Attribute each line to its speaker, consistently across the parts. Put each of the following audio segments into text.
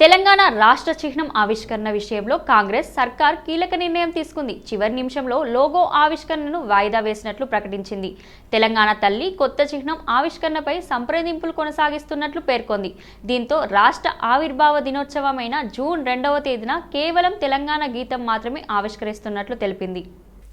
Speaker 1: తెలంగాణ రాష్ట్ర చిహ్నం ఆవిష్కరణ విషయంలో కాంగ్రెస్ సర్కార్ కీలక నిర్ణయం తీసుకుంది. చివరి నిమిషంలో లోగో ఆవిష్కరణను వాయిదా వేసినట్లు ప్రకటించింది. తెలంగాణ తల్లి కొత్త చిహ్నం ఆవిష్కరణపై సంప్రదింపులు కొనసాగిస్తున్నట్లు పేర్కొంది. దీంతో రాష్ట్ర ఆవిర్భావ దినోత్సవమైన జూన్ రెండవ తేదీన కేవలం తెలంగాణ గీతం మాత్రమే ఆవిష్కరిస్తున్నట్లు తెలిపింది.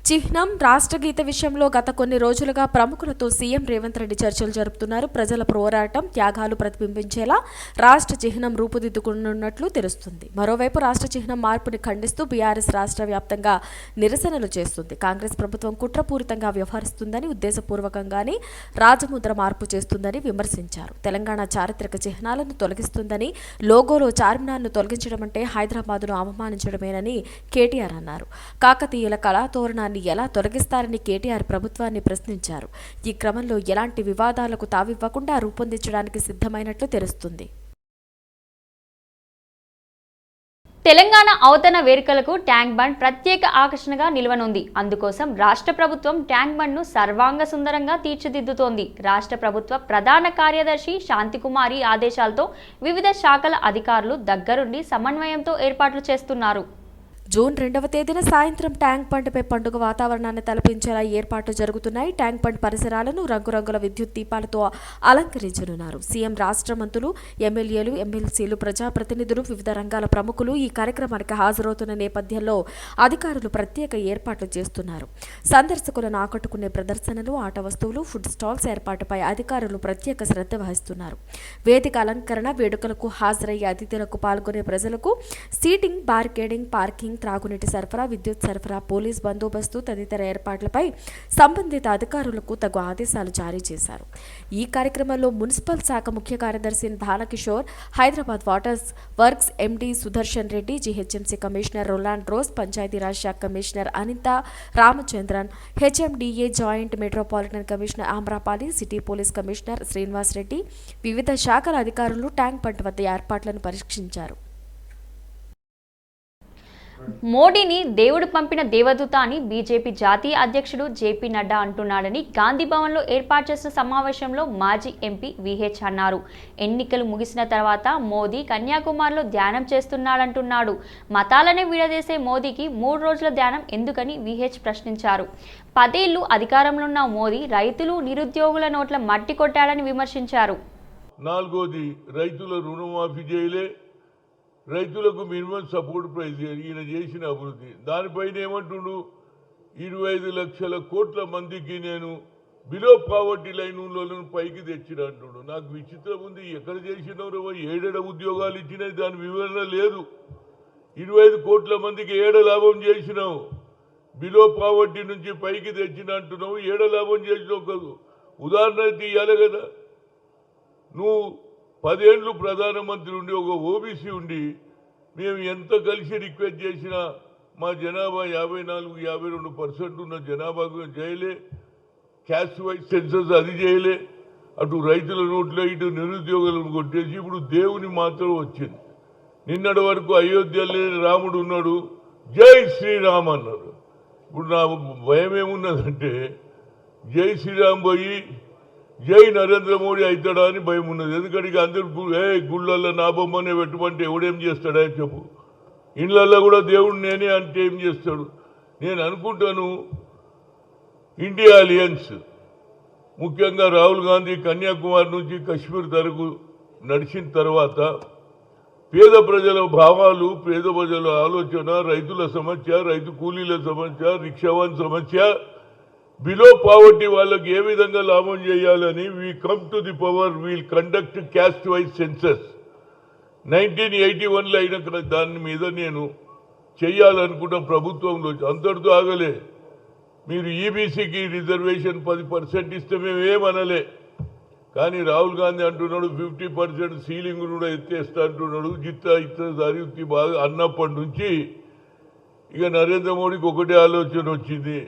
Speaker 2: చిహ్నం రాష్ట్ర గీత విషయంలో గత కొన్ని రోజులుగా ప్రముఖులతో సీఎం రేవంత్ రెడ్డి చర్చలు జరుపుతున్నారు. ప్రజల పోరాటం త్యాగాలు ప్రతిబింబించేలా రాష్ట్ర చిహ్నం రూపుదిద్దుకున్నట్లు తెలుస్తుంది. మరోవైపు రాష్ట్ర చిహ్నం మార్పుని ఖండిస్తూ బీఆర్ఎస్ రాష్ట్ర వ్యాప్తంగా నిరసనలు చేస్తుంది. కాంగ్రెస్ ప్రభుత్వం కుట్రపూరితంగా వ్యవహరిస్తుందని ఉద్దేశపూర్వకంగానే రాజముద్ర మార్పు చేస్తుందని విమర్శించారు. తెలంగాణ చారిత్రక చిహ్నాలను తొలగిస్తుందని లోగోలో చార్మినార్ను తొలగించడం అంటే హైదరాబాద్ను అవమానించడమేనని కేటీఆర్ అన్నారు. కాకతీయుల కళాతోరణాన్ని ఎలా తొలగిస్తారని కేటీఆర్ ప్రభుత్వాన్ని ప్రశ్నించారు. ఈ క్రమంలో ఎలాంటి వివాదాలకు తావివ్వకుండా రూపొందించడానికి సిద్ధమైనట్లు తెలుస్తుంది.
Speaker 1: తెలంగాణ అవతరణ వేడుకలకు ట్యాంక్ బండ్ ప్రత్యేక ఆకర్షణగా నిలవనుంది. అందుకోసం రాష్ట్ర ప్రభుత్వం ట్యాంక్ బండ్ను సర్వాంగ సుందరంగా తీర్చిదిద్దుతోంది. రాష్ట్ర ప్రభుత్వ ప్రధాన కార్యదర్శి శాంతికుమారి ఆదేశాలతో వివిధ శాఖల అధికారులు దగ్గరుండి సమన్వయంతో ఏర్పాట్లు చేస్తున్నారు.
Speaker 2: జూన్ రెండవ తేదీన సాయంత్రం ట్యాంక్ పండ్పై పండుగ వాతావరణాన్ని తలపించేలా ఏర్పాట్లు జరుగుతున్నాయి. ట్యాంక్ పండ్ పరిసరాలను రంగురంగుల విద్యుత్ దీపాలతో అలంకరించనున్నారు. సీఎం రాష్ట్ర మంత్రులు ఎమ్మెల్యేలు ఎమ్మెల్సీలు ప్రజాప్రతినిధులు వివిధ రంగాల ప్రముఖులు ఈ కార్యక్రమానికి హాజరవుతున్న నేపథ్యంలో అధికారులు ప్రత్యేక ఏర్పాట్లు చేస్తున్నారు. సందర్శకులను ఆకట్టుకునే ప్రదర్శనలు ఆట వస్తువులు ఫుడ్ స్టాల్స్ ఏర్పాటుపై అధికారులు ప్రత్యేక శ్రద్ధ వహిస్తున్నారు. వేదిక అలంకరణ వేడుకలకు హాజరయ్యే అతిథులకు పాల్గొనే ప్రజలకు సీటింగ్ బార్కేడింగ్ పార్కింగ్ త్రాగునీటి సరఫరా విద్యుత్ సరఫరా పోలీస్ బందోబస్తు తదితర ఏర్పాట్లపై సంబంధిత అధికారులకు తగు ఆదేశాలు జారీ చేశారు. ఈ కార్యక్రమంలో మున్సిపల్ శాఖ ముఖ్య కార్యదర్శి Bhanakishore Hyderabad waters works MD Sudarshan Reddy GHMC commissioner Roland Rose Panchayati Raj శాఖ commissioner Anitha Ramachandran HMDA joint metropolitan commissioner Amrapali city police commissioner Srinivas Reddy వివిధ శాఖల అధికారులు ట్యాంక్ బండ్ వద్ద ఏర్పాట్లను పరీక్షించారు.
Speaker 1: మోడీని దేవుడు పంపిన దేవదూత అని బీజేపీ జాతీయ అధ్యక్షుడు జేపీ నడ్డా అంటున్నాడని గాంధీ భవన్లో ఏర్పాటు చేసిన సమావేశంలో మాజీ ఎంపీ విహెచ్ అన్నారు. ఎన్నికలు ముగిసిన తర్వాత మోదీ కన్యాకుమారిలో ధ్యానం చేస్తున్నాడంటున్నాడు. మతాలనే విడదీసే మోదీకి మూడు రోజుల ధ్యానం ఎందుకని విహెచ్ ప్రశ్నించారు. పదేళ్ళు అధికారంలో ఉన్న మోదీ రైతులు నిరుద్యోగుల నోట్ల మట్టి కొట్టాడని విమర్శించారు.
Speaker 3: నాలుగోది రైతుల రుణమాఫీ చేయలే రైతులకు మినిమం సపోర్ట్ ప్రైస్ ఈయన చేసిన అభివృద్ధి. దానిపైన ఏమంటుండు? ఇరవై ఐదు లక్షల కోట్ల మందికి నేను బిలో పావర్టీ లైన్ ఉన్నోళ్ళను పైకి తెచ్చిన అంటుడు. నాకు విచిత్రం ఉంది. ఎక్కడ చేసినవరో ఏడేడ ఉద్యోగాలు ఇచ్చినాయి దాని వివరణ లేదు. ఇరవై ఐదు కోట్ల మందికి ఏడ లాభం చేసినావు? బిలో పావర్టీ నుంచి పైకి తెచ్చిన అంటున్నావు. ఏడ లాభం చేసినావు? కాదు ఉదాహరణ తీయాలి కదా. నువ్వు పదేళ్ళు ప్రధానమంత్రి ఉండి ఒక ఓబీసీ ఉండి మేము ఎంత కలిసి రిక్వెస్ట్ చేసినా మా జనాభా యాభై నాలుగు యాభై రెండు పర్సెంట్ ఉన్న జనాభాకు చేయలే. క్యాస్ట్ వైజ్ సెన్సస్ అది చేయలే. అటు రైతుల నోట్లో ఇటు నిరుద్యోగులను కొట్టేసి ఇప్పుడు దేవుని మాత్రం వచ్చింది. నిన్నటి వరకు అయోధ్యలో రాముడు ఉన్నాడు. జై శ్రీరామ్ అన్నారు. ఇప్పుడు నా భయం ఏమున్నదంటే జై శ్రీరామ్ పోయి జై నరేంద్ర మోడీ అవుతాడా అని భయం ఉన్నది. ఎందుకంటే ఇక అందరు ఏ గుళ్ళల్లో నా బొమ్మనే పెట్టుమంటే ఎవడేం చేస్తాడా చెప్పు. ఇళ్ళల్లో కూడా దేవుడు నేనే అంటే ఏం చేస్తాడు? నేను అనుకుంటాను ఇండియా అలియన్స్ ముఖ్యంగా రాహుల్ గాంధీ కన్యాకుమారి నుంచి కశ్మీర్ వరకు నడిచిన తర్వాత పేద ప్రజల భావాలు పేద ప్రజల ఆలోచన రైతుల సమస్య రైతు కూలీల సమస్య రిక్షావాన్ సమస్య బిలో పావర్టీ వాళ్ళకి ఏ విధంగా లాభం చేయాలని we come to the power we'll conduct caste wise census nineteen eighty వన్లో అయిన దాని మీద నేను చేయాలనుకున్న ప్రభుత్వంలో అంతటితో ఆగలే. మీరు ఈబీసీకి రిజర్వేషన్ పది పర్సెంట్ ఇస్తే మేమేమనలే కానీ రాహుల్ గాంధీ అంటున్నాడు ఫిఫ్టీ పర్సెంట్ సీలింగ్ కూడా ఎత్తేస్తా అంటున్నాడు జిత్తా ఇత్త దారి బాగా అన్నప్పటి నుంచి ఇక నరేంద్ర మోడీకి ఒకటే ఆలోచన వచ్చింది.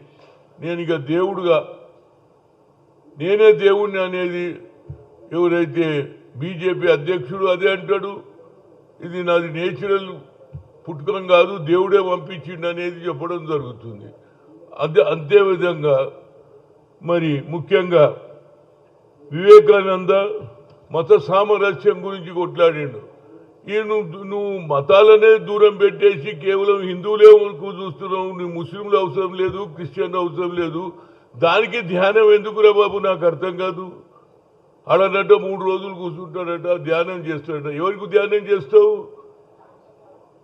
Speaker 3: నేను ఇక దేవుడుగా నేనే దేవుణ్ణి అనేది ఎవరైతే బీజేపీ అధ్యక్షుడు అదే అంటాడు ఇది నాది నేచురల్ పుట్టుకం కాదు దేవుడే పంపించిండు అనేది చెప్పడం జరుగుతుంది. అదే అంతే విధంగా మరి ముఖ్యంగా వివేకానంద మత సామరస్యం గురించి కొట్లాడిండు. ఈ నువ్వు నువ్వు మతాలనే దూరం పెట్టేసి కేవలం హిందువులే వరకు చూస్తున్నావు నీ ముస్లింలు అవసరం లేదు క్రిస్టియన్ అవసరం లేదు. దానికి ధ్యానం ఎందుకురా బాబు? నాకు అర్థం కాదు. అడనట మూడు రోజులు కూర్చుంటాడట ధ్యానం చేస్తాడట. ఎవరికి ధ్యానం చేస్తావు?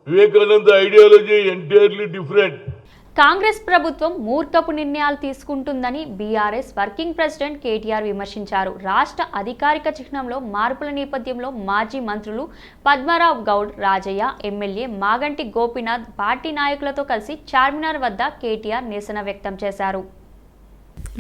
Speaker 3: Vivekananda ideology entirely different.
Speaker 1: Congress ప్రభుత్వం మూర్ఖపు నిర్ణయాలు తీసుకుంటుందని బీఆర్ఎస్ వర్కింగ్ ప్రెసిడెంట్ కేటీఆర్ విమర్శించారు. రాష్ట్ర అధికారిక చిహ్నంలో మార్పుల నేపథ్యంలో మాజీ మంత్రులు పద్మరావు గౌడ్ రాజయ్య ఎమ్మెల్యే మాగంటి గోపీనాథ్ పార్టీ నాయకులతో కలిసి చార్మినార్ వద్ద కేటీఆర్ నిరసన వ్యక్తం చేశారు.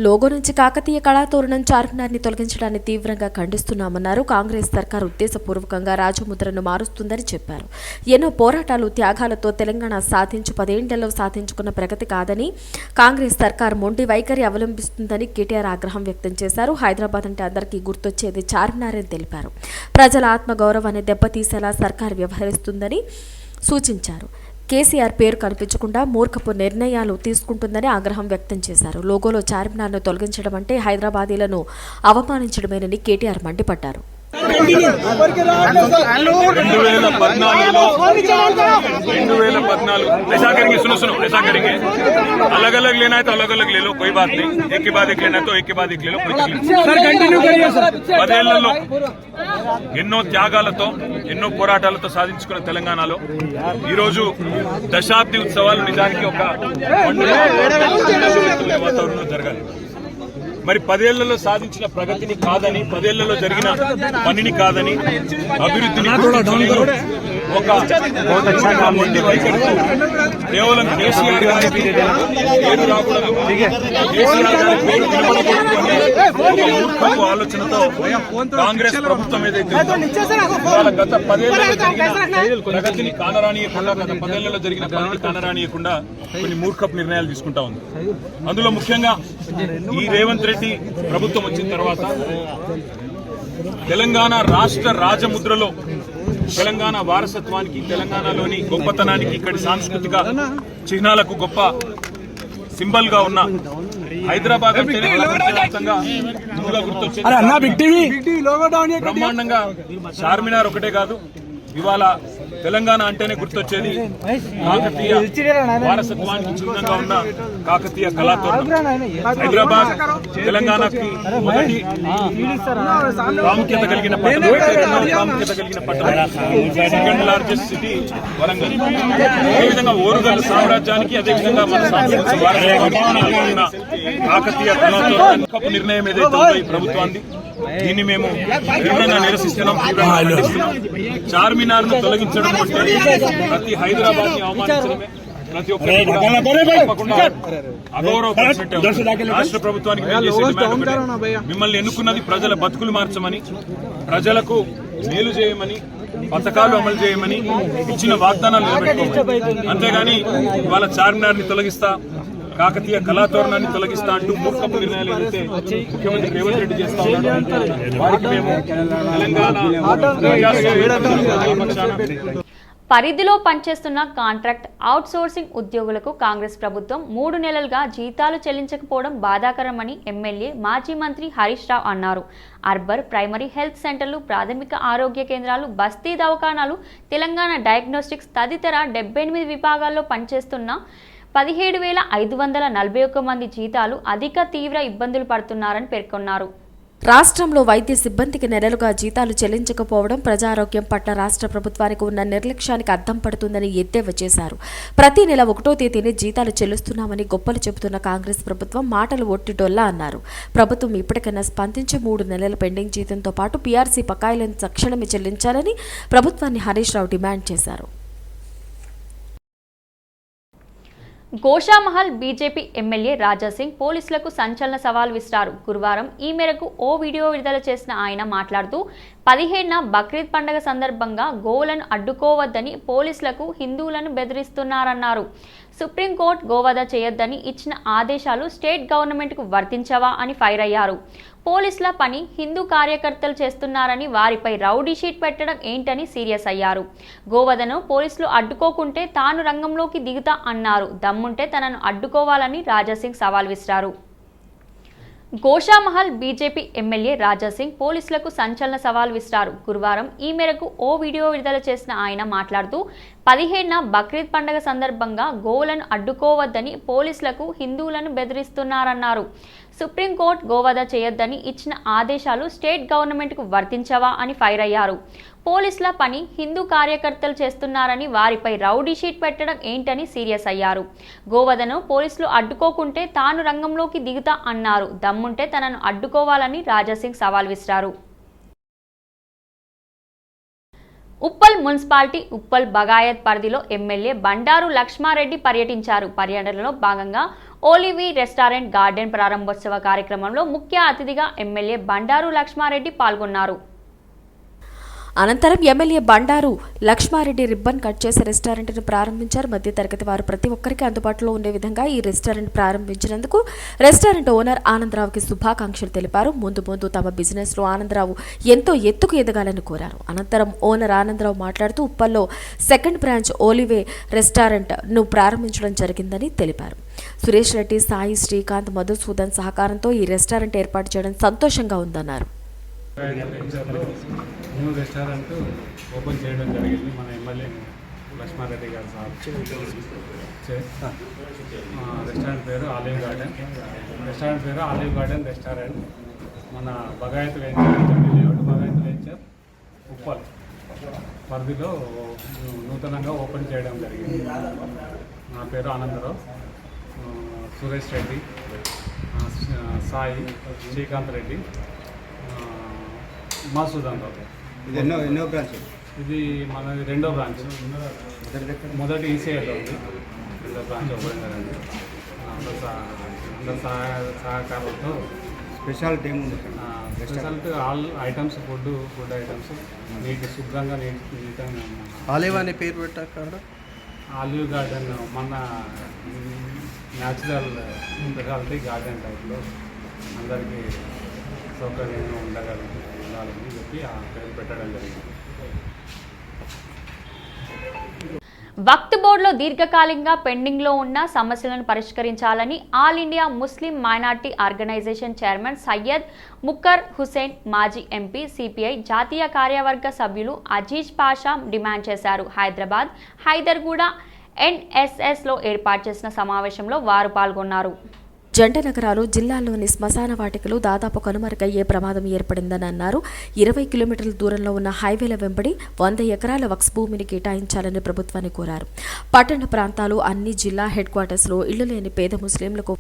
Speaker 2: లోగో నుంచి కాకతీయ కళాతోరణం చార్మినార్ని తొలగించడాన్ని తీవ్రంగా ఖండిస్తున్నామన్నారు. కాంగ్రెస్ సర్కార్ ఉద్దేశపూర్వకంగా రాజముద్రను మారుస్తుందని చెప్పారు. ఎన్నో పోరాటాలు త్యాగాలతో తెలంగాణ సాధించు పదేండ్లలో సాధించుకున్న ప్రగతి కాదని కాంగ్రెస్ సర్కార్ మొండి వైఖరి అవలంబిస్తుందని కేటీఆర్ ఆగ్రహం వ్యక్తం చేశారు. హైదరాబాద్ అంటే అందరికీ గుర్తొచ్చేది చార్మినార్ అని తెలిపారు. ప్రజల ఆత్మగౌరవాన్ని దెబ్బతీసేలా సర్కార్ వ్యవహరిస్తుందని సూచించారు. కేసీఆర్ పేరు కనిపించకుండా మూర్ఖపు నిర్ణయాలు తీసుకుంటుందని ఆగ్రహం వ్యక్తం చేశారు. లోగోలో చార్మినార్ను తొలగించడం అంటే హైదరాబాదీలను అవమానించడమేనని కేటీఆర్ మండిపడ్డారు.
Speaker 4: రెండు వేల పద్నాలుగులో రెండు వేల పద్నాలుగు ऐसा करेंगे सुनो सुनो ऐसा करेंगे अलग अलग लेना है तो अलग अलग ले लो कोई बात नहीं एक के बाद एक लेना है तो एक के बाद एक ले लो कोई तकलीफ नहीं. పదేళ్లలో ఎన్నో త్యాగాలతో ఎన్నో పోరాటాలతో సాధించుకున్న తెలంగాణలో ఈ రోజు దశాబ్ది ఉత్సవాలు నిజానికి ఒక పండుగ వాతావరణంలో జరగాలి మరి పదేళ్ళలో సాధించిన ప్రగతిని కాదని పదేళ్ళలో జరిగిన పనిని కాదని అభివృద్ధిని. ఒక ఒక మొండి కేవలం కేసీఆర్ గారి పేరు రాకూడదు. కేసీఆర్ గారి పేరు నిలబడకూడదు ఆలోచనతో కాంగ్రెస్ ప్రభుత్వం ఏదైతే వాళ్ళ గత పదేళ్ళలో జరిగిన ప్రగతిని కానరానియకుండా గత పదేళ్ళలో జరిగిన పనిని కానరానియకుండా కొన్ని మూర్ఖపు నిర్ణయాలు తీసుకుంటా ఉంది. అందులో ముఖ్యంగా ఈ రేవంత్ రెడ్డి ప్రభుత్వం వచ్చిన తర్వాత తెలంగాణ రాష్ట్ర రాజముద్రలో తెలంగాణ వారసత్వానికి తెలంగాణలోని గొప్పతనానికి ఇక్కడి సాంస్కృతిక చిహ్నాలకు గొప్ప సింబల్గా ఉన్న హైదరాబాద్ బ్రహ్మాండంగా చార్మినార్ ఒకటే కాదు ఇవాళ తెలంగాణ అంటేనే గుర్తొచ్చేది కాకతీయ వారసత్వానికి చిహ్నంగా ఉన్న కాకతీయ కళాతోరణం. హైదరాబాద్ తెలంగాణకి మొదటి ప్రాముఖ్యత కలిగిన పట్టణం. ప్రాముఖ్యత కలిగిన పట్టణం. Second largest city Warangal. అదేవిధంగా ఓరుగల్ సామ్రాజ్యానికి అదేవిధంగా మన సాంస్కృతిక కాకతీయ కళాతోరణం నిర్ణయం ఏదైతే ఉందో ఈ ప్రభుత్వాన్ని దీన్ని మేము తీవ్రంగా నిరసిస్తున్నాం చార్మినార్ను తొలగించడం అంటే ప్రతి హైదరాబాద్ని అవమానించడమే ప్రతి. రాష్ట్ర ప్రభుత్వానికి. మిమ్మల్ని ఎన్నుకున్నది ప్రజల బతుకులు మార్చమని ప్రజలకు మేలు చేయమని పథకాలు అమలు చేయమని ఇచ్చిన వాగ్దానాలు నిలబెట్టుకోమని అంతేగాని ఇవాళ చార్మినార్ని తొలగిస్తా కాకతీయ కళాతోరణాన్ని తొలగిస్తా అంటూ మూర్ఖపు నిర్ణయాలు ఏదైతే ముఖ్యమంత్రి రేవంత్ రెడ్డి చేస్తా వారికి మేము తెలంగాణ
Speaker 1: పరిధిలో పనిచేస్తున్న కాంట్రాక్ట్ అవుట్సోర్సింగ్ ఉద్యోగులకు కాంగ్రెస్ ప్రభుత్వం మూడు నెలలుగా జీతాలు చెల్లించకపోవడం బాధాకరమని ఎమ్మెల్యే మాజీ మంత్రి హరీష్ రావు అన్నారు. అర్బర్ ప్రైమరీ హెల్త్ సెంటర్లు ప్రాథమిక ఆరోగ్య కేంద్రాలు బస్తీ దవాఖానాలు తెలంగాణ డయాగ్నోస్టిక్స్ తదితర డెబ్బై ఎనిమిది విభాగాల్లో పనిచేస్తున్న పదిహేడు వేల ఐదు వందల నలభై ఒక్క మంది జీతాలు అధిక తీవ్ర ఇబ్బందులు పడుతున్నారని పేర్కొన్నారు.
Speaker 2: రాష్ట్రంలో వైద్య సిబ్బందికి నెలలుగా జీతాలు చెల్లించకపోవడం ప్రజారోగ్యం పట్ల రాష్ట్ర ప్రభుత్వానికి ఉన్న నిర్లక్ష్యానికి అద్దం పడుతుందని ఎద్దేవా చేశారు. ప్రతి నెల ఒకటో తేదీని జీతాలు చెల్లిస్తున్నామని గొప్పలు చెబుతున్న కాంగ్రెస్ ప్రభుత్వం మాటలు ఒట్టిడొల్లా అన్నారు. ప్రభుత్వం ఇప్పటికైనా స్పందించి మూడు నెలల పెండింగ్ జీతంతో పాటు పీఆర్సీ బకాయిలను తక్షణమే చెల్లించాలని ప్రభుత్వాన్ని హరీష్ రావు డిమాండ్ చేశారు.
Speaker 1: గోషామహల్ బీజేపీ ఎమ్మెల్యే రాజాసింగ్ పోలీసులకు సంచలన సవాల్ విసిరారు. గురువారం ఈ మేరకు ఓ వీడియో విడుదల చేసిన ఆయన మాట్లాడుతూ పదిహేడున బక్రీద్ పండగ సందర్భంగా గోవులను అడ్డుకోవద్దని పోలీసులకు హిందువులను బెదిరిస్తున్నారన్నారు. సుప్రీంకోర్టు గోవధ చేయొద్దని ఇచ్చిన ఆదేశాలు స్టేట్ గవర్నమెంట్కు వర్తించవా అని ఫైర్ అయ్యారు. పోలీసుల పని హిందూ కార్యకర్తలు చేస్తున్నారని వారిపై రౌడీ షీట్ పెట్టడం ఏంటని సీరియస్ అయ్యారు. గోవధను పోలీసులు అడ్డుకోకుంటే తాను రంగంలోకి దిగుతా అన్నారు. దమ్ముంటే తనను అడ్డుకోవాలని రాజాసింగ్ సవాల్ విసిరారు. గోషామహల్ బీజేపీ ఎమ్మెల్యే రాజాసింగ్ పోలీసులకు సంచలన సవాల్ విసిరారు. గురువారం ఈ మేరకు ఓ వీడియో విడుదల చేసిన ఆయన మాట్లాడుతూ పదిహేడున బక్రీద్ పండగ సందర్భంగా గోవులను అడ్డుకోవద్దని పోలీసులకు హిందువులను బెదిరిస్తున్నారన్నారు. సుప్రీంకోర్టు గోవధ చేయొద్దని ఇచ్చిన ఆదేశాలు స్టేట్ గవర్నమెంట్కు వర్తించవా అని ఫైర్ అయ్యారు. పోలీసుల పని హిందూ కార్యకర్తలు చేస్తున్నారని వారిపై రౌడీ షీట్ పెట్టడం ఏంటని సీరియస్ అయ్యారు. గోవధను పోలీసులు అడ్డుకోకుంటే తాను రంగంలోకి దిగుతా అన్నారు. దమ్ముంటే తనను అడ్డుకోవాలని రాజాసింగ్ సవాల్ విసిరారు. ఉప్పల్ మున్సిపాలిటీ ఉప్పల్ బగాయత్ పరిధిలో ఎమ్మెల్యే బండారు లక్ష్మారెడ్డి పర్యటించారు. పర్యటనలో భాగంగా ఓలివి రెస్టారెంట్ గార్డెన్ ప్రారంభోత్సవ కార్యక్రమంలో ముఖ్య అతిథిగా ఎమ్మెల్యే బండారు లక్ష్మారెడ్డి పాల్గొన్నారు.
Speaker 2: అనంతరం MLA Bandaru Laxma Reddy ribbon cut చేసి రెస్టారెంట్ను ప్రారంభించారు. మధ్యతరగతి వారు ప్రతి ఒక్కరికి అందుబాటులో ఉండే విధంగా ఈ రెస్టారెంట్ ప్రారంభించినందుకు రెస్టారెంట్ ఓనర్ ఆనందరావుకి శుభాకాంక్షలు తెలిపారు. ముందు ముందు తమ బిజినెస్లో ఆనందరావు ఎంతో ఎత్తుకు ఎదగాలని కోరారు. అనంతరం ఓనర్ ఆనందరావు మాట్లాడుతూ ఉప్పల్లో సెకండ్ బ్రాంచ్ ఓలివే రెస్టారెంట్ను ప్రారంభించడం జరిగిందని తెలిపారు. సురేష్ రెడ్డి సాయి శ్రీకాంత్ మధుసూదన్ సహకారంతో ఈ రెస్టారెంట్ ఏర్పాటు చేయడం సంతోషంగా ఉందన్నారు.
Speaker 5: న్యూ రెస్టారెంట్ ఓపెన్ చేయడం జరిగింది. మన ఎమ్మెల్యే లక్ష్మారెడ్డి గారు సార్. రెస్టారెంట్ పేరు ఆలివ్ గార్డెన్. రెస్టారెంట్ పేరు ఆలివ్ గార్డెన్ రెస్టారెంట్. మన Bagayath venture layout Bagayat venture Uppal పరిధిలో నూతనంగా ఓపెన్ చేయడం జరిగింది. నా పేరు ఆనందరావు. సురేష్ రెడ్డి. సాయి శ్రీకాంత్ రెడ్డి. ఆ, రావు.
Speaker 6: ఇది ఎన్నో ఎన్నో బ్రాంచ్
Speaker 5: ఇది మనది రెండో బ్రాంచ్ మొదటి ఈసీఐలో ఉంది. రెండో బ్రాంచ్ ఓపెన్ కదండి అందరు సహ- అందరు సహాయ సహకారాలతో
Speaker 6: స్పెషాలిటీ ఏముంది
Speaker 5: result all items food food items. Neat శుభ్రంగా నీట్ నీట్గా
Speaker 6: ఆలివ్ అనే పేరు పెట్టాక
Speaker 5: ఆలివ్ గార్డెన్ మన న్యాచురల్ స్పెషాలిటీ గార్డెన్ టైప్లో అందరికీ సౌకర్యంగా ఉండగలిగి ఉండాలని చెప్పి ఆ పేరు పెట్టడం జరిగింది.
Speaker 1: వక్త్ బోర్డులో దీర్ఘకాలికంగా పెండింగ్లో ఉన్న సమస్యలను పరిష్కరించాలని all India Muslim minority organisation chairman Syed Mukkar Hussain మాజీ ఎంపీ సిపిఐ జాతీయ కార్యవర్గ సభ్యులు అజీజ్ పాషా డిమాండ్ చేశారు. హైదరాబాద్ హైదర్గూడ ఎన్ఎస్ఎస్లో ఏర్పాటు చేసిన సమావేశంలో వారు పాల్గొన్నారు.
Speaker 2: జంట నగరాలు జిల్లాలోని శ్మశాన వాటికలు దాదాపు కనుమరుగయ్యే ప్రమాదం ఏర్పడిందని అన్నారు. ఇరవై కిలోమీటర్ల దూరంలో ఉన్న హైవేల వెంబడి వంద ఎకరాల వక్స్ భూమిని కేటాయించాలని ప్రభుత్వాన్ని కోరారు. పట్టణ ప్రాంతాలు అన్ని జిల్లా హెడ్ క్వార్టర్స్లో ఇళ్ళు లేని పేద ముస్లింలకు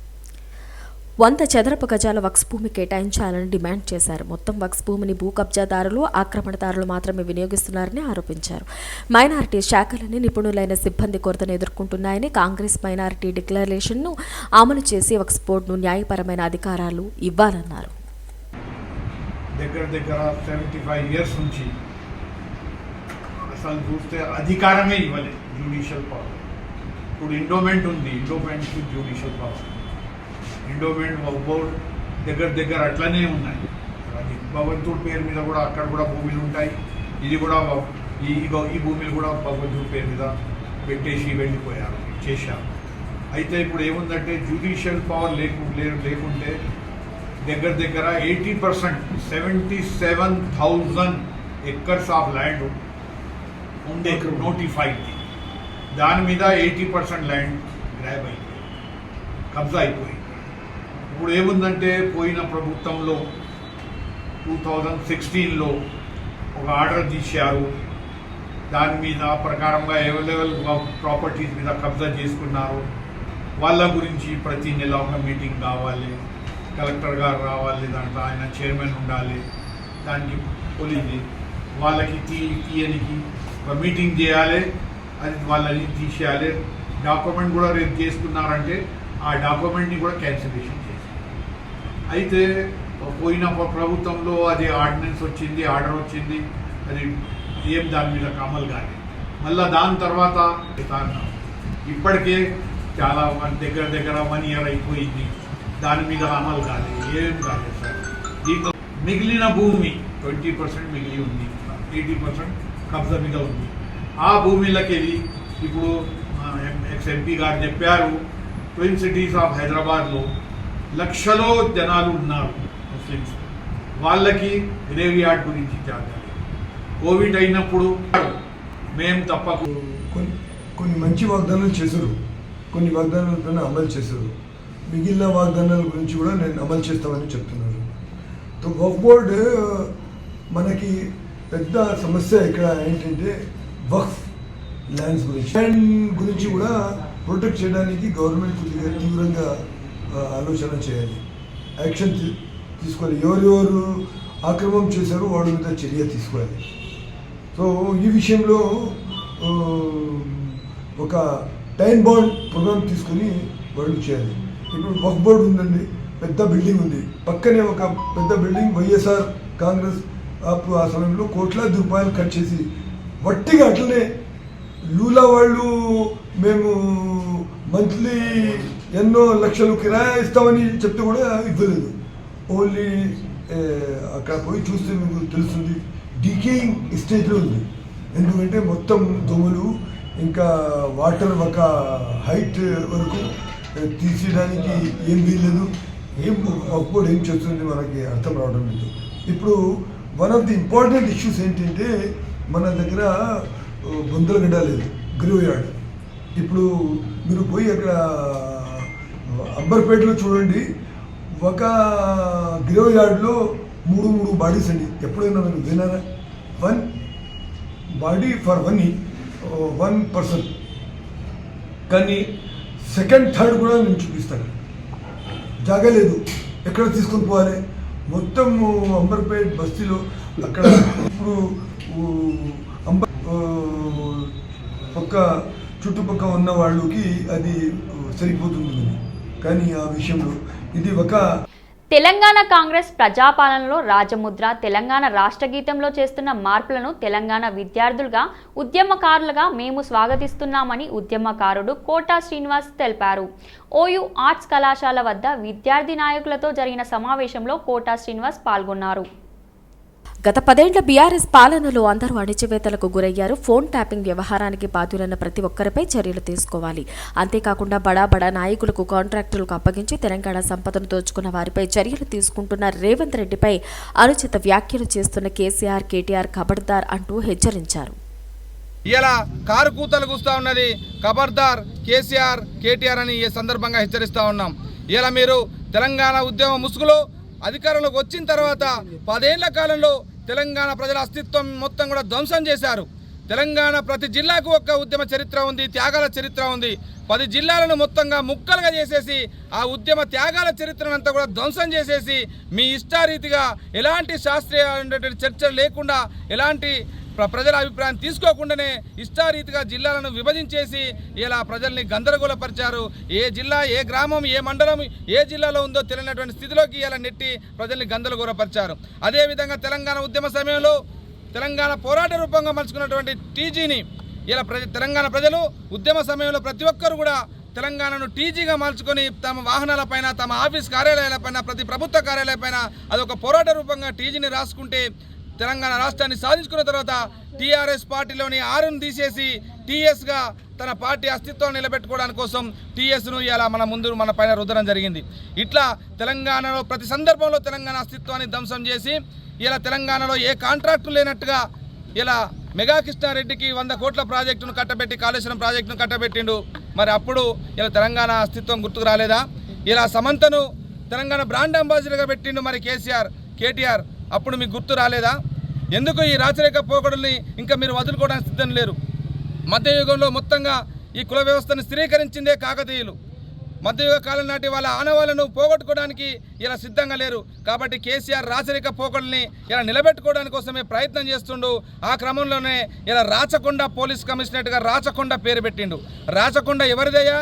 Speaker 2: వంద చదరపు గజాల వక్స్ భూమి కేటాయించాలని డిమాండ్ చేశారు. మొత్తం వక్స్ భూమిని భూ కబ్జాదారులు ఆక్రమణదారులు మాత్రమే వినియోగిస్తున్నారని ఆరోపించారు. మైనారిటీ శాఖలని నిపుణులైన సిబ్బంది కొరతను ఎదుర్కొంటున్నాయని కాంగ్రెస్ మైనారిటీ డిక్లరేషన్ను అమలు చేసి వక్స్ బోర్డును న్యాయపరమైన అధికారాలు ఇవ్వాలన్నారు.
Speaker 7: దగ్గర దగ్గర సెవెంటీ ఫైవ్ ఇయర్స్ నుంచి అసలు చూస్తే అధికారమే ఇవ్వలేదు జ్యుడిషియల్ పవర్ ఇప్పుడు ఇండోమెంట్ ఉంది endowment judicial power endowment board దగ్గర దగ్గర అట్లనే ఉన్నాయి. భగవంతుడి పేరు మీద కూడా అక్కడ కూడా భూములు ఉంటాయి. ఇది కూడా ఈ ఈ భూమిలు కూడా భగవంతుడి పేరు మీద పెట్టేసి వెళ్ళిపోయారు చేశారు. అయితే ఇప్పుడు ఏముందంటే జ్యుడిషియల్ పవర్ లేకు లే- లేకుంటే దగ్గర దగ్గర eighty percent seventy seven thousand acres of land ఉండే నోటిఫైడ్ దాని మీద ఎయిటీ పర్సెంట్ ల్యాండ్ గ్రాబ్ అయిపోయింది. కబ్జా అయిపోయింది. ఇప్పుడు ఏముందంటే పోయిన ప్రభుత్వంలో టూ థౌజండ్ సిక్స్టీన్లో ఒక ఆర్డర్ తీశారు. దాని మీద ప్రకారంగా అవైలబుల్ ప్రాపర్టీస్ మీద కబ్జా చేసుకున్నారు. వాళ్ళ గురించి ప్రతి నెల ఒక మీటింగ్ కావాలి. కలెక్టర్ గారు రావాలి దాంట్లో ఆయన చైర్మన్ ఉండాలి. దానికి పోలింది వాళ్ళకి తీ తీయనికి ఒక మీటింగ్ చేయాలి. అది వాళ్ళని తీసేయాలి. డాక్యుమెంట్ కూడా రేపు చేసుకున్నారంటే ఆ డాక్యుమెంట్ని కూడా క్యాన్సిలేషన్ అయితే పోయిన ప్రభుత్వంలో అది ఆర్డినెన్స్ వచ్చింది ఆర్డర్ వచ్చింది. అది ఏం దాని మీద అమలు కాలేదు. మళ్ళా దాని తర్వాత ఇప్పటికే చాలా మన దగ్గర దగ్గర వన్ ఇయర్ అయిపోయింది. దాని మీద అమలు కాలేదు. ఏం కాలేదు సార్. దీంతో మిగిలిన భూమి ట్వంటీ పర్సెంట్ మిగిలి ఉంది. ఎయిటీ పర్సెంట్ కబ్జా మీద ఉంది. ఆ భూమిలోకి వెళ్ళి ఇప్పుడు ఎక్స్ ఎంపీ గారు చెప్పారు ట్విన్ సిటీస్ ఆఫ్ హైదరాబాద్లో లక్షలో జనాలు ఉన్నారు ముస్లిమ్స్. వాళ్ళకి గ్రేవ్ యార్డ్ గురించి జాగ్రత్త. కోవిడ్ అయినప్పుడు మేము తప్పక
Speaker 8: కొన్ని కొన్ని మంచి వాగ్దానాలు చేశారు. కొన్ని వాగ్దానాలపైన అమలు చేశారు. మిగిలిన వాగ్దానాల గురించి కూడా నేను అమలు చేస్తామని చెప్తున్నారు. తో వక్ఫ్ బోర్డ్ మనకి పెద్ద సమస్య ఇక్కడ ఏంటంటే వక్ఫ్ ల్యాండ్స్ గురించి. ల్యాండ్ గురించి కూడా ప్రొటెక్ట్ చేయడానికి గవర్నమెంట్ కొద్దిగా తీవ్రంగా ఆలోచన చేయాలి. యాక్షన్ తీ- తీసుకోవాలి. ఎవరెవరు ఆక్రమం చేశారో వాళ్ళ మీద చర్య తీసుకోవాలి. సో ఈ విషయంలో ఒక టైం బాండ్ ప్రోగ్రామ్ తీసుకొని వాళ్ళు చేయాలి. ఇప్పుడు వక్ బోర్డ్ ఉందండి. పెద్ద బిల్డింగ్ ఉంది. పక్కనే ఒక పెద్ద బిల్డింగ్ వైఎస్ఆర్ కాంగ్రెస్ అప్పుడు ఆ సమయంలో కోట్లాది రూపాయలు ఖర్చు చేసి వట్టిగా అట్లనే లూలా వాళ్ళు మేము మంత్లీ ఎన్నో లక్షలు కిరాయి ఇస్తామని చెప్తే కూడా ఇవ్వలేదు. ఓన్లీ అక్కడ పోయి చూస్తే మీకు తెలుస్తుంది డీకేయింగ్ స్టేజ్లో ఉంది. ఎందుకంటే మొత్తం దోమలు ఇంకా వాటర్ ఒక హైట్ వరకు తీసేయడానికి ఏం వీల్లేదు. ఏం అప్పుడు ఏం చేస్తుంది మనకి అర్థం రావడం లేదు. ఇప్పుడు one of the important issues ఏంటంటే మన దగ్గర బొందలు బొందలగడ్డ లేదు గ్రో యార్డ్. ఇప్పుడు మీరు పోయి అక్కడ అంబర్పేటలో చూడండి ఒక గ్రేవ్ యార్డ్లో మూడు మూడు బాడీస్ అండి. ఎప్పుడైనా మీరు వినారా one body for one one person. కానీ సెకండ్ థర్డ్ కూడా నేను చూపిస్తాను. జాగా లేదు. ఎక్కడ తీసుకొని పోవాలి? మొత్తం అంబర్పేట్ బస్తీలో అక్కడ ఇప్పుడు అంబర్ పక్క చుట్టుపక్క ఉన్న వాళ్ళకి అది సరిపోతుంది. కానీ ఆ విషయంలో ఇది ఒక
Speaker 1: తెలంగాణ కాంగ్రెస్ ప్రజాపాలనలో రాజముద్ర తెలంగాణ రాష్ట్ర గీతంలో చేస్తున్న మార్పులను తెలంగాణ విద్యార్థులుగా ఉద్యమకారులుగా మేము స్వాగతిస్తున్నామని ఉద్యమకారుడు కోటా శ్రీనివాస్ తెలిపారు. ఓయూ ఆర్ట్స్ కళాశాల వద్ద విద్యార్థి నాయకులతో జరిగిన సమావేశంలో కోటా శ్రీనివాస్ పాల్గొన్నారు.
Speaker 2: గత పదేండ్ల బీఆర్ఎస్ పాలనలో అందరూ అణిచివేతలకు గురయ్యారు. ఫోన్ ట్యాపింగ్ వ్యవహారానికి బాధ్యులైన ప్రతి ఒక్కరిపై చర్యలు తీసుకోవాలి. అంతేకాకుండా బడా బడా నాయకులకు కాంట్రాక్టులకు అప్పగించి తెలంగాణ సంపదను దోచుకున్న వారిపై చర్యలు తీసుకుంటున్న రేవంత్ రెడ్డిపై అనుచిత వ్యాఖ్యలు చేస్తున్న కేసీఆర్ కేటీఆర్ ఖబర్దార్ అంటూ హెచ్చరించారు.
Speaker 9: ఇలా కారు కూతలు కూస్తా ఉన్నది ఖబర్దార్ కేసీఆర్ కేటీఆర్ అని ఈ సందర్భంగా హెచ్చరిస్తూ ఉన్నాం. ఇలా మీరు తెలంగాణ ఉద్యమ ముసుగులో అధికారంలోకి వచ్చిన తర్వాత పదేళ్ళ కాలంలో తెలంగాణ ప్రజల అస్తిత్వం మొత్తం కూడా ధ్వంసం చేశారు. తెలంగాణ ప్రతి జిల్లాకు ఒక ఉద్యమ చరిత్ర ఉంది త్యాగాల చరిత్ర ఉంది. పది జిల్లాలను మొత్తంగా ముక్కలుగా చేసేసి ఆ ఉద్యమ త్యాగాల చరిత్రను అంతా కూడా ధ్వంసం చేసేసి మీ ఇష్టారీతిగా ఎలాంటి శాస్త్రీయ చర్చలు లేకుండా ఎలాంటి ప్రజల అభిప్రాయం తీసుకోకుండానే ఇష్టారీతిగా జిల్లాలను విభజించేసి ఇలా ప్రజల్ని గందరగోళపరిచారు. ఏ జిల్లా ఏ గ్రామం ఏ మండలం ఏ జిల్లాలో ఉందో తెలియనటువంటి స్థితిలోకి ఇలా నెట్టి ప్రజల్ని గందరగోళపరిచారు. అదేవిధంగా తెలంగాణ ఉద్యమ సమయంలో తెలంగాణ పోరాట రూపంగా మలుచుకున్నటువంటి టీజీని ఇలా ప్రజ తెలంగాణ ప్రజలు ఉద్యమ సమయంలో ప్రతి ఒక్కరు కూడా తెలంగాణను టీజీగా మార్చుకొని తమ వాహనాలపైన తమ ఆఫీస్ కార్యాలయాలపైన ప్రతి ప్రభుత్వ కార్యాలయపైన అదొక పోరాట రూపంగా టీజీని రాసుకుంటే తెలంగాణ రాష్ట్రాన్ని సాధించుకున్న తర్వాత టీఆర్ఎస్ పార్టీలోని ఆరును తీసేసి టీఎస్గా తన పార్టీ అస్తిత్వాన్ని నిలబెట్టుకోవడానికి కోసం టీఎస్ను ఇలా మన ముందు మన పైన రుద్దడం జరిగింది. ఇట్లా తెలంగాణలో ప్రతి సందర్భంలో తెలంగాణ అస్తిత్వాన్ని ధ్వంసం చేసి ఇలా తెలంగాణలో ఏ కాంట్రాక్టు లేనట్టుగా ఇలా మెగా కృష్ణారెడ్డికి వంద కోట్ల ప్రాజెక్టును కట్టబెట్టి కాళేశ్వరం ప్రాజెక్టును కట్టబెట్టిండు. మరి అప్పుడు ఇలా తెలంగాణ అస్తిత్వం గుర్తుకు రాలేదా? ఇలా సమంతను తెలంగాణ బ్రాండ్ అంబాసిడర్గా పెట్టిండు మరి కేసీఆర్ కేటీఆర్. అప్పుడు మీకు గుర్తు రాలేదా? ఎందుకు ఈ రాచరిక పోకడుల్ని ఇంకా మీరు వదులుకోవడానికి సిద్ధం లేరు? మధ్యయుగంలో మొత్తంగా ఈ కుల వ్యవస్థను స్థిరీకరించిందే కాకతీయులు. మధ్యయుగ కాలం నాటి వాళ్ళ ఆనవాళ్ళను పోగొట్టుకోవడానికి ఇలా సిద్ధంగా లేరు. కాబట్టి కేసీఆర్ రాచరిక పోకడల్ని ఇలా నిలబెట్టుకోవడానికి కోసమే ప్రయత్నం చేస్తుండు. ఆ క్రమంలోనే ఇలా రాచకొండ పోలీస్ కమిషనరేట్గా రాచకొండ పేరు పెట్టిండు. రాచకొండ ఎవరిదయ్యా?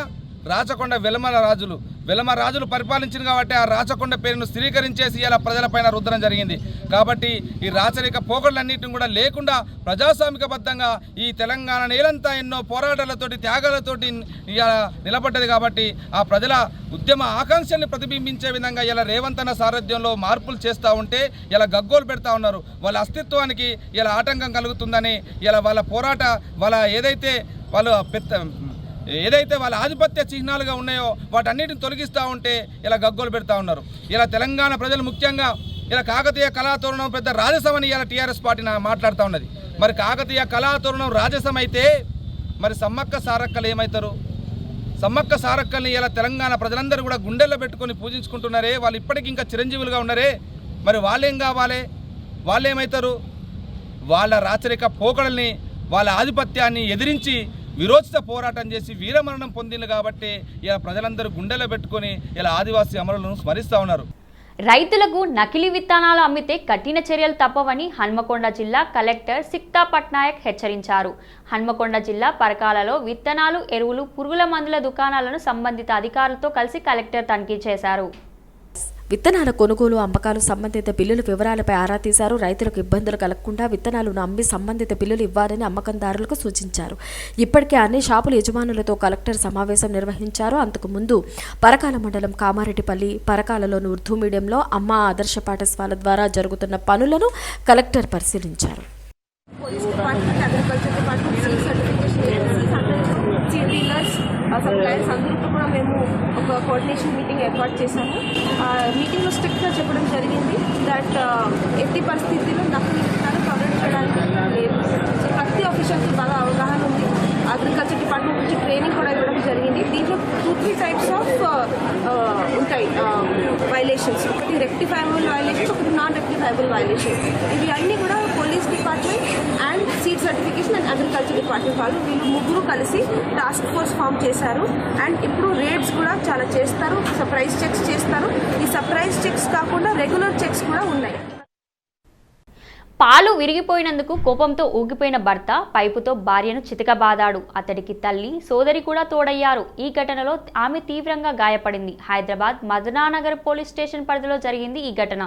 Speaker 9: రాచకొండ వెలమల రాజులు. వెలమ రాజులు పరిపాలించింది కాబట్టి ఆ రాచకొండ పేరును స్థిరీకరించేసి ఇలా ప్రజలపైన రుద్దడం జరిగింది. కాబట్టి ఈ రాచరిక పోకడలన్నింటిని కూడా లేకుండా ప్రజాస్వామికబద్ధంగా ఈ తెలంగాణ నేలంతా ఎన్నో పోరాటాలతోటి త్యాగాలతోటి ఇలా నిలబడ్డది కాబట్టి ఆ ప్రజల ఉద్యమ ఆకాంక్షల్ని ప్రతిబింబించే విధంగా ఇలా రేవంత్ అన్న సారథ్యంలో మార్పులు చేస్తూ ఉంటే ఇలా గగ్గోలు పెడతా ఉన్నారు. వాళ్ళ అస్తిత్వానికి ఇలా ఆటంకం కలుగుతుందని ఇలా వాళ్ళ పోరాట వాళ్ళ ఏదైతే వాళ్ళు పెద్ద ఏదైతే వాళ్ళ ఆధిపత్య చిహ్నాలుగా ఉన్నాయో వాటన్నిటిని తొలగిస్తూ ఉంటే ఇలా గగ్గోలు పెడతా ఉన్నారు. ఇలా తెలంగాణ ప్రజలు ముఖ్యంగా ఇలా కాకతీయ కళాతోరణం పెద్ద రాజసమని ఇలా టీఆర్ఎస్ పార్టీ నా- మాట్లాడుతూ ఉన్నది. మరి కాకతీయ కళాతోరణం రాజసం అయితే మరి సమ్మక్క సారక్కలు ఏమవుతారు సమ్మక్క సారక్కల్ని ఇలా తెలంగాణ ప్రజలందరూ కూడా గుండెల్లో పెట్టుకొని పూజించుకుంటున్నారే వాళ్ళు ఇప్పటికి ఇంకా చిరంజీవులుగా ఉన్నారే. మరి వాళ్ళేం కావాలి? వాళ్ళేమవుతారు వాళ్ళ రాచరిక పోకడల్ని వాళ్ళ ఆధిపత్యాన్ని ఎదిరించి విరోచిత పోరాటం చేసి వీరమరణం పొందింది కాబట్టి ఇలా ప్రజలందరూ గుండెలో పెట్టుకొని ఇలా ఆదివాసీ అమరులను స్మరిస్తూ ఉన్నారు.
Speaker 1: రైతులకు నకిలీ విత్తనాలు అమ్మితే కఠిన చర్యలు తప్పవని హన్మకొండ జిల్లా కలెక్టర్ సిక్తా పట్నాయక్ హెచ్చరించారు. హన్మకొండ జిల్లా పరకాలలో విత్తనాలు ఎరువులు పురుగుల మందుల దుకాణాలను సంబంధిత అధికారులతో కలిసి కలెక్టర్ తనిఖీ చేశారు.
Speaker 2: విత్తనాల కొనుగోలు అమ్మకాలు సంబంధిత బిల్లుల వివరాలపై ఆరా తీశారు. రైతులకు ఇబ్బందులు కలగకుండా విత్తనాలను అమ్మి సంబంధిత బిల్లులు ఇవ్వాలని అమ్మకందారులకు సూచించారు. ఇప్పటికే అన్ని షాపుల యజమానులతో కలెక్టర్ సమావేశం నిర్వహించారు. అంతకు ముందు పరకాల మండలం కామారెడ్డిపల్లి పరకాలలోని ఉర్దూ మీడియంలో అమ్మ ఆదర్శ పాఠశాల ద్వారా జరుగుతున్న పనులను కలెక్టర్ పరిశీలించారు.
Speaker 10: Police department agriculture department seed suppliers అందరితో కూడా మేము ఒక కోఆర్డినేషన్ మీటింగ్ ఏర్పాటు చేశాము. ఆ మీటింగ్లో స్ట్రిక్ట్గా చెప్పడం జరిగింది దట్ ఎట్టి పరిస్థితిలో నకిలీ విత్తనాలు కవరేజ్ చేయడానికి లేదు. సో ప్రతి ఆఫీసర్కి బాగా అవగాహన ఉంది. అగ్రికల్చర్ డిపార్ట్మెంట్ నుంచి ట్రైనింగ్ కూడా ఇవ్వడం జరిగింది. దీంట్లో టూ త్రీ టైప్స్ ఆఫ్ ఉంటాయి వైలేషన్స్ ఒకటి రెక్టిఫైబుల్ వైలేషన్ ఒకటి వైలేషన్ ఇవి అన్నీ కూడా police department and seed certification and agriculture department వాళ్ళు వీళ్ళు ముగ్గురు కలిసి టాస్క్ ఫోర్స్ ఫామ్ చేశారు. అండ్ ఇప్పుడు రేట్స్ కూడా చాలా చేస్తారు. సర్ప్రైజ్ చెక్స్ చేస్తారు. ఈ సర్ప్రైజ్ చెక్స్ కాకుండా రెగ్యులర్ చెక్స్ కూడా ఉన్నాయి.
Speaker 1: పాలు విరిగిపోయినందుకు కోపంతో ఊగిపోయిన భర్త పైపుతో భార్యను చితకబాదాడు. అతడికి తల్లి సోదరి కూడా తోడయ్యారు. ఈ ఘటనలో ఆమె తీవ్రంగా గాయపడింది. హైదరాబాద్ మదనానగర్ పోలీస్ స్టేషన్ పరిధిలో జరిగింది ఈ ఘటన.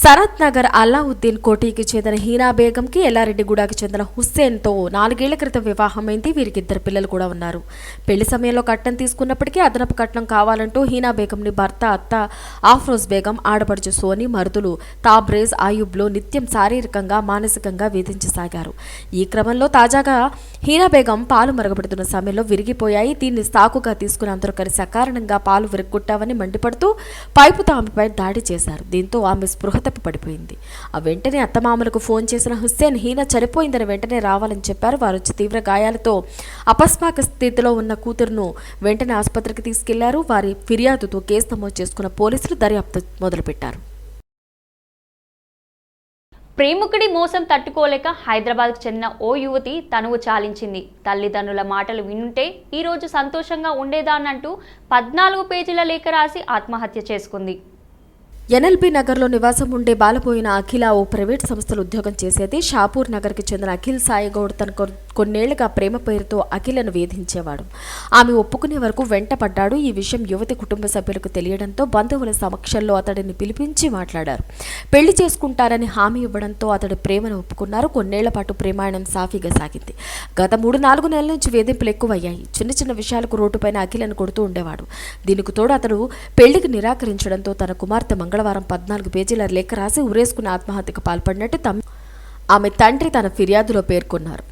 Speaker 2: శరత్ నగర్ అల్లావుద్దీన్ కోటికి చెందిన హీనా బేగంకి ఎల్లారెడ్డిగూడకి చెందిన హుస్సేన్తో నాలుగేళ్ళ క్రితం వివాహమైంది. వీరికి ఇద్దరు పిల్లలు కూడా ఉన్నారు. పెళ్ళి సమయంలో కట్నం తీసుకున్నప్పటికీ అదనపు కట్నం కావాలంటూ హీనా బేగంని భర్త అత్త ఆఫ్రోజ్ బేగం ఆడపడుచు సోని మరుదులు తాబ్రేజ్ ఆయుబ్లో నిత్యం శారీరకంగా మానసికంగా వేధించసాగారు. ఈ క్రమంలో తాజాగా హీనా బేగం పాలు మరగబెడుతున్న సమయంలో విరిగిపోయాయి. దీన్ని సాకుగా తీసుకుని అందరూ కలిసి అకారణంగా పాలు విరగొట్టావని మండిపడుతూ పైపు తామెపై దాడి చేశారు. దీంతో ఆమె స్పృహ తప్పి పడిపోయింది. ఆ వెంటనే అత్తమామలకు ఫోన్ చేసిన హుస్సేన్ హీనా చనిపోయిందని వెంటనే రావాలని చెప్పారు. వారు వచ్చి తీవ్ర గాయాలతో అపస్మాక స్థితిలో ఉన్న కూతురును వెంటనే ఆసుపత్రికి తీసుకెళ్ళారు. వారి ఫిర్యాదుతో కేసు నమోదు చేసుకున్న పోలీసులు దర్యాప్తు మొదలుపెట్టారు.
Speaker 1: ప్రేమికుడి మోసం తట్టుకోలేక హైదరాబాద్కు చెందిన ఓ యువతి తనువు చాలించింది. తల్లిదండ్రుల మాటలు వినుంటే ఈరోజు సంతోషంగా ఉండేదానంటూ పద్నాలుగు పేజీల లేఖ రాసి ఆత్మహత్య చేసుకుంది.
Speaker 2: ఎన్ఎల్బీ నగర్లో నివాసం ఉండే బాలపోయిన అఖిల ఓ ప్రైవేట్ సంస్థలో ఉద్యోగం చేసేది షాపూర్ నగర్కి చెందిన అఖిల్ సాయిగౌడ్ తన కొ- కొన్నేళ్ళుగా ప్రేమ పేరుతో అఖిలను వేధించేవాడు. ఆమె ఒప్పుకునే వరకు వెంట పడ్డాడు ఈ విషయం యువతి కుటుంబ సభ్యులకు తెలియడంతో బంధువుల సమక్షంలో అతడిని పిలిపించి మాట్లాడారు. పెళ్ళి చేసుకుంటారని హామీ ఇవ్వడంతో అతడి ప్రేమను ఒప్పుకున్నారు. కొన్నేళ్ళ పాటు ప్రేమాయణం సాఫీగా సాగింది. గత మూడు నాలుగు నెలల నుంచి వేధింపులు ఎక్కువయ్యాయి. చిన్న చిన్న విషయాలకు రోడ్డుపైన అఖిలను కొడుతూ ఉండేవాడు. దీనికి తోడు అతడు పెళ్ళికి నిరాకరించడంతో తన కుమార్తె మంగళవారం పద్నాలుగు పేజీల లేఖ రాసి ఉరేసుకుని ఆత్మహత్యకు పాల్పడినట్టు తమ్ ఆమె తండ్రి తన ఫిర్యాదులో పేర్కొన్నారు.